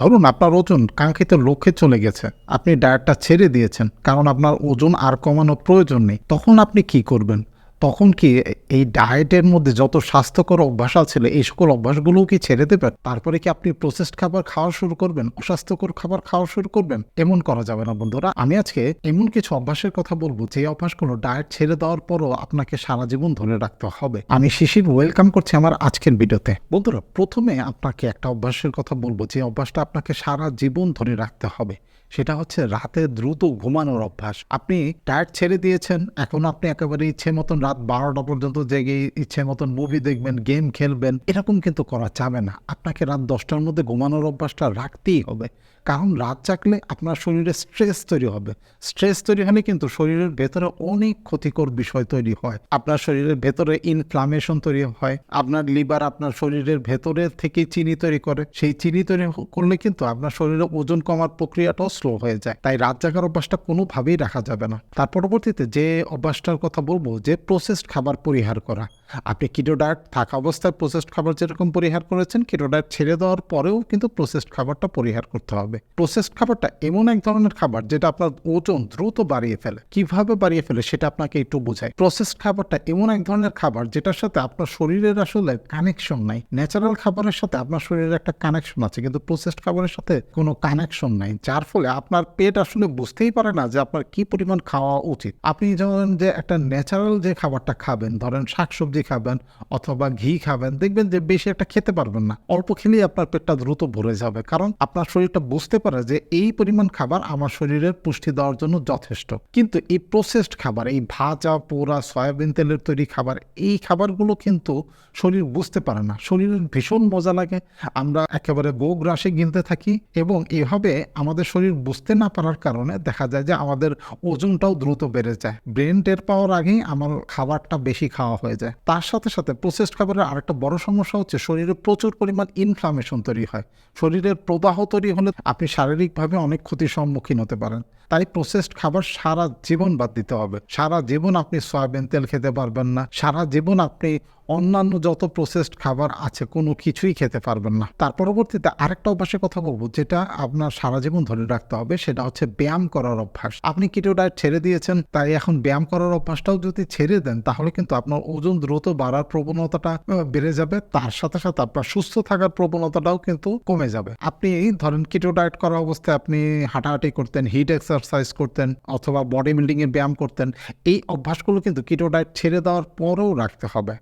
ধরুন আপনার ওজন কাঙ্ক্ষিত লক্ষ্যে চলে গেছে, আপনি ডায়েটটা ছেড়ে দিয়েছেন, কারণ আপনার ওজন আর কমানোর প্রয়োজন নেই, তখন আপনি কি করবেন? তখন কি এই ডায়েটের মধ্যে যত স্বাস্থ্যকর অভ্যাস আছে, এই সকল অভ্যাসগুলোও কি ছেড়ে দেবেন তারপরে কি আপনি প্রসেসড খাবার খাওয়া শুরু করবেন? অস্বাস্থ্যকর খাবার খাওয়া শুরু করবেন? এমন করা যাবে না, বন্ধুরা। আমি আজকে এমন কিছু অভ্যাসের কথা বলব, যে অভ্যাসগুলো ডায়েট ছেড়ে দেওয়ার পরও আপনাকে সারা জীবন ধরে রাখতে হবে। আমি শিশির ওয়েলকাম করছি আমার আজকের ভিডিওতে। বন্ধুরা, প্রথমে আপনাকে একটা অভ্যাসের কথা বলব, যে অভ্যাসটা আপনাকে সারা জীবন ধরে রাখতে হবে। সেটা হচ্ছে রাতে দ্রুত ঘুমানোর অভ্যাস। আপনি ডায়েট ছেড়ে দিয়েছেন, এখন আপনি একেবারে ইচ্ছে মতন রাত বারোটা পর্যন্ত জেগে ইচ্ছে মতন মুভি দেখবেন গেম খেলবেন, এরকম কিন্তু করা যাবে না। আপনাকে রাত দশটার মধ্যে ঘুমানোর অভ্যাসটা রাখতেই হবে। কারণ রাত জাগলে আপনার শরীরে স্ট্রেস তৈরি হবে। স্ট্রেস তৈরি হলে কিন্তু শরীরের ভেতরে অনেক ক্ষতিকর বিষয় তৈরি হয়। আপনার শরীরের ভেতরে ইনফ্লামেশন তৈরি হয়। আপনার লিভার আপনার শরীরের ভেতরে থেকে চিনি তৈরি করে। সেই চিনি তৈরি করলে কিন্তু আপনার শরীরে ওজন কমার প্রক্রিয়াটাও স্লো হয়ে যায়। তাই রাত জাগার অভ্যাসটা কোনোভাবেই রাখা যাবে না। তার পরবর্তীতে যে অভ্যাসটার কথা বলব, যে প্রসেসড খাবার পরিহার করা। আপনি কিটো ডায়েট থাকা অবস্থায় প্রসেসড খাবার যেরকম পরিহার করেছেন কিটো ডায়েট ছেড়ে দেওয়ার পরেও কিন্তু প্রসেসড খাবারটা পরিহার করতে হবে। প্রসেসড খাবারটা এমন এক ধরনের খাবার যেটা আপনার ওজন দ্রুত বাড়িয়ে ফেলে। কীভাবে বাড়িয়ে ফেলে সেটা আপনাকে একটু বোঝায়। প্রসেসড খাবারটা এমন এক ধরনের খাবার যেটার সাথে আপনার শরীরের আসলে কানেকশন নাই। ন্যাচারাল খাবারের সাথে আপনার শরীরের একটা কানেকশন আছে, কিন্তু প্রসেসড খাবারের সাথে কোনো কানেকশন নাই, যার ফলে আপনার পেট আসলে বুঝতেই পারে না যে আপনার কি পরিমাণ খাওয়া উচিত। আপনি ধরেন যে একটা ন্যাচারাল যে খাবারটা খাবেন, ধরেন শাকসবজি খাবেন অথবা ঘি খাবেন, দেখবেন যে বেশি একটা খেতে পারবেন না। অল্প খেলেই আপনার পেটটা দ্রুত ভরে যাবে, কারণ আপনার শরীরটা বুঝতে পারে যে এই পরিমাণ খাবার আমার শরীরের পুষ্টি দেওয়ার জন্য যথেষ্ট। কিন্তু এই প্রসেসড খাবার, এই ভাজা, পোড়া, সয়াবিন তেলের তৈরি খাবার, এই খাবারগুলো কিন্তু শরীর বুঝতে পারে না। শরীরের ভীষণ মজা লাগে। আমরা একেবারে গো গ্রাসে গিনতে থাকি এবং এভাবে আমাদের শরীর বুঝতে না পারার কারণে দেখা যায় যে আমাদের ওজনটাও দ্রুত বেড়ে যায়। ব্রেন টের পাওয়ার আগেই আমার খাবারটা বেশি খাওয়া হয়ে যায়। তার সাথে সাথে প্রসেসড খাবারের আরেকটা বড় সমস্যা হচ্ছে শরীরে প্রচুর পরিমাণ ইনফ্লামেশন তৈরি হয়। শরীরের প্রদাহ তৈরি হলে আপনি শারীরিকভাবে অনেক ক্ষতির সম্মুখীন হতে পারেন। তাই প্রসেসড খাবার সারা জীবন বাদ দিতে হবে। সারা জীবন আপনি সয়াবিন তেল খেতে পারবেন না। সারা জীবন আপনি অন্যান্য যত প্রসেসড খাবার আছে, কোনো কিছুই খেতে পারবেন না। তার পরবর্তীতে আরেকটা অভ্যাসের কথা বলব, যেটা আপনার সারা জীবন ধরে রাখতে হবে, সেটা হচ্ছে ব্যায়াম করার অভ্যাস। আপনি কিটো ডায়েট ছেড়ে দিয়েছেন, তাই এখন ব্যায়াম করার অভ্যাসটাও যদি ছেড়ে দেন, তাহলে কিন্তু আপনার ওজন দ্রুত বাড়ার প্রবণতাটা বেড়ে যাবে। তার সাথে সাথে আপনার সুস্থ থাকার প্রবণতাটাও কিন্তু কমে যাবে। আপনি এই ধরেন কিটো ডায়েট করা অবস্থায় আপনি হাঁটাহাঁটি করতেন হিট এক্সারসাইজ করতেন, অথবা বডি বিল্ডিং এর ব্যায়াম করতেন, এই অভ্যাসগুলো কিন্তু কিটো ডায়েট ছেড়ে দেওয়ার পরেও রাখতে হবে।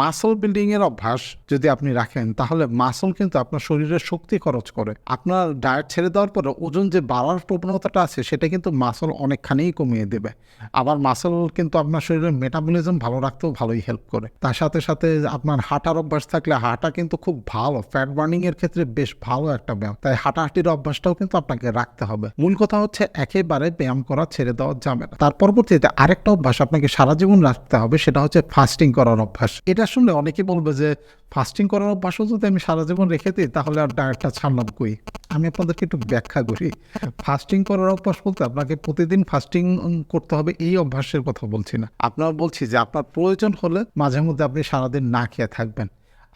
মাসল বিল্ডিং এর অভ্যাস যদি আপনি রাখেন, তাহলে মাসল কিন্তু আপনার শরীরের শক্তি খরচ করে। আপনার ডায়েট ছেড়ে দেওয়ার পরে ওজন যে বাড়ার প্রবণতাটা আছে, সেটা কিন্তু মাসল অনেকখানিই কমিয়ে দেবে। আবার মাসল কিন্তু আপনার শরীরের মেটাবলিজম ভালো রাখতেও ভালোই হেল্প করে। তার সাথে সাথে আপনার হাঁটার অভ্যাস থাকলে হাঁটা কিন্তু খুব ভালো। ফ্যাট বার্নিং এর ক্ষেত্রে বেশ ভালো একটা ব্যায়াম। তাই হাঁটাহাঁটির অভ্যাসটাও কিন্তু আপনাকে রাখতে হবে। মূল কথা হচ্ছে একেবারে ব্যায়াম করা ছেড়ে দেওয়া যাবে না। তার পরবর্তীতে আরেকটা অভ্যাস আপনাকে সারা জীবন রাখতে হবে, সেটা হচ্ছে ফাস্টিং করার অভ্যাস। এটা শুনলে অনেকে বলবে যে ফাস্টিং করার অভ্যাসও যদি আমি সারা জীবন রেখে দিই, তাহলে আর ডায়েটটা ছাড়লাম কই? আমি আপনাদেরকে একটু ব্যাখ্যা করি। ফাস্টিং করার অভ্যাস বলতে আপনাকে প্রতিদিন ফাস্টিং করতে হবে, এই অভ্যাসের কথা বলছি না। আপনার বলছি যে আপনার প্রয়োজন হলে মাঝে মধ্যে আপনি সারাদিন না খেয়ে থাকবেন।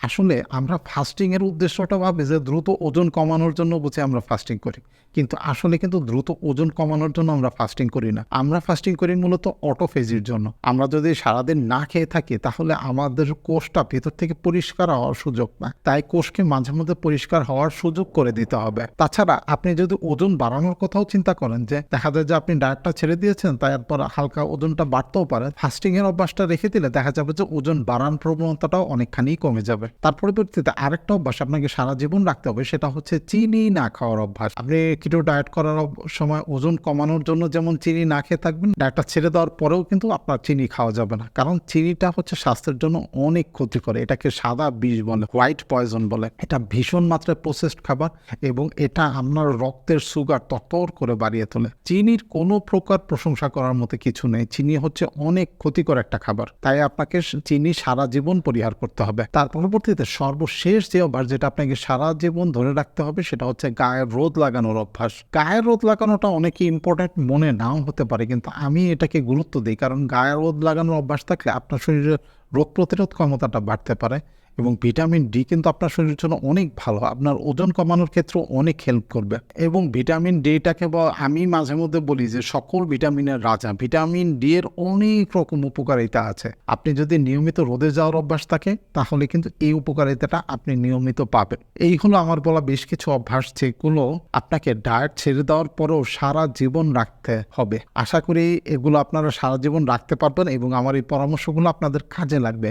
আসলে আমরা ফাস্টিং এর উদ্দেশ্যটা ভাবি যে দ্রুত ওজন কমানোর জন্য বুঝে আমরা ফাস্টিং করি। কিন্তু আসলে কিন্তু দ্রুত ওজন কমানোর জন্য আমরা ফাস্টিং করি না। আমরা ফাস্টিং করি মূলত অটোফেজির জন্য। আমরা যদি সারাদিন না খেয়ে থাকি, তাহলে আমাদের কোষটা ভেতর থেকে পরিষ্কার হওয়ার সুযোগ না। তাই কোষকে মাঝে মধ্যে পরিষ্কার হওয়ার সুযোগ করে দিতে হবে। তাছাড়া আপনি যদি ওজন বাড়ানোর কথাও চিন্তা করেন যে, দেখা যায় যে আপনি ডায়েটটা ছেড়ে দিয়েছেন তারপর হালকা ওজনটা বাড়তেও পারে। ফাস্টিং এর অভ্যাসটা রেখে দিলে দেখা যাবে যে ওজন বাড়ান প্রবণতাটাও অনেকখানি কমে যাবে। তার পরিবর্তিতে আরেকটা অভ্যাস আপনাকে সারা জীবন রাখতে হবে, সেটা হচ্ছে চিনি না খাওয়ার অভ্যাস। আপনি কিটো ডায়েট করার সময় ওজন কমানোর জন্য যেমন চিনি না খেয়ে থাকবেন ডায়েটটা ছেড়ে দেওয়ার পরেও কিন্তু আপনার চিনি খাওয়া যাবে না। কারণ চিনিটা হচ্ছে স্বাস্থ্যের জন্য অনেক ক্ষতি করে এটাকে সাদা বিষ বলে হোয়াইট পয়জন বলে। এটা ভীষণ মাত্রায় প্রসেসড খাবার এবং এটা আপনার রক্তের সুগার তত্তর করে বাড়িয়ে তোলে। চিনির কোনো প্রকার প্রশংসা করার মতো কিছু নেই। চিনি হচ্ছে অনেক ক্ষতিকর একটা খাবার। তাই আপনাকে চিনি সারা জীবন পরিহার করতে হবে। তার পরবর্তীতে সর্বশেষ যে অভ্যাস যেটা আপনাকে সারা জীবন ধরে রাখতে হবে, সেটা হচ্ছে গায়ের রোদ লাগানোর অভ্যাস। গায়ের রোদ লাগানোটা অনেকে ইম্পর্টেন্ট মনে নাও হতে পারে, কিন্তু আমি এটাকে গুরুত্ব দিই, কারণ গায়ের রোদ লাগানোর অভ্যাস থাকলে আপনার শরীরে রোগ প্রতিরোধ ক্ষমতাটা বাড়তে পারে। এবং ভিটামিন ডি কিন্তু আপনার শরীরের জন্য অনেক ভালো। আপনার ওজন কমানোর ক্ষেত্রেও অনেক হেল্প করবে। এবং ভিটামিন ডিটাকে আমি মাঝে মধ্যে বলি যে সকল ভিটামিনের রাজা, ভিটামিন ডি এর অনেক রকম উপকারিতা আছে। আপনি যদি নিয়মিত রোদে যাওয়ার অভ্যাস থাকে, তাহলে কিন্তু এই উপকারিতাটা আপনি নিয়মিত পাবেন। এই হলো আমার বলা বেশ কিছু অভ্যাস যেগুলো আপনাকে ডায়েট ছেড়ে দেওয়ার পরেও সারা জীবন রাখতে হবে। আশা করি এগুলো আপনারা সারা জীবন রাখতে পারবেন এবং আমার এই পরামর্শগুলো আপনাদের কাজে লাগবে।